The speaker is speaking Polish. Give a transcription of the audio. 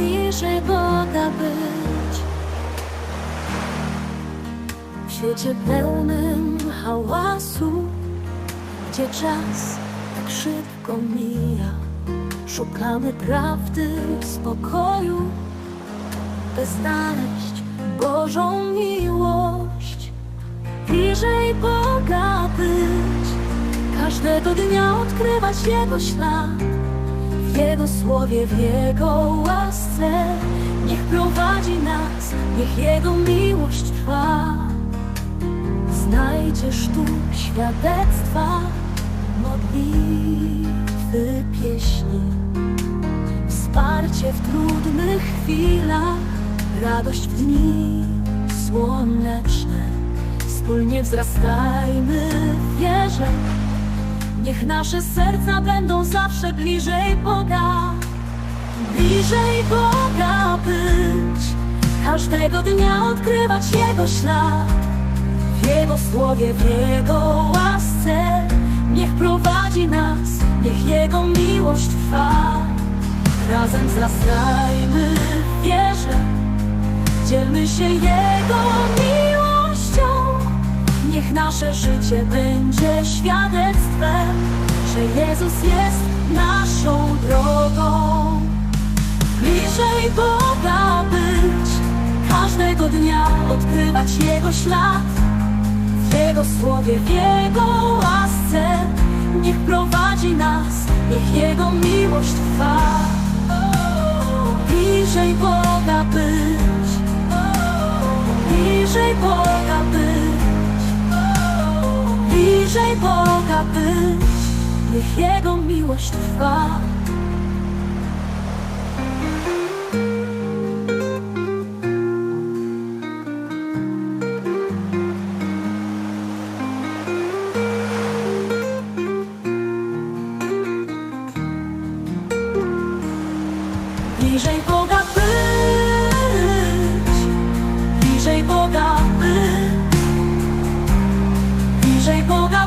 bliżej Boga być. W świecie pełnym hałasu, gdzie czas tak szybko mija, szukamy prawdy w spokoju, by znaleźć Bożą miłość. Bliżej Boga być, każdego dnia odkrywać Jego ślad. Jego słowie, w Jego łasce Niech prowadzi nas, niech Jego miłość trwa. Znajdziesz tu świadectwa Modlitwy, pieśni. Wsparcie w trudnych chwilach Radość w dni słoneczne. Wspólnie wzrastajmy w wierze Niech nasze serca będą zawsze bliżej Boga, bliżej Boga być. Każdego dnia odkrywać Jego ślad, w Jego słowie, w Jego łasce. Niech prowadzi nas, niech Jego miłość trwa. Razem wzrastajmy w wierze, dzielmy się Jego miłością. Niech nasze życie będzie świadectwem, że Jezus jest naszą drogą. Bliżej Boga być, każdego dnia odkrywać Jego ślad. W Jego słowie, w Jego łasce, niech prowadzi nas, niech Jego miłość trwa. Bliżej Boga być, bliżej Boga być bliżej Boga być, niech Jego miłość trwa. Bliżej Boga być, bliżej Boga być. Bliżej Boga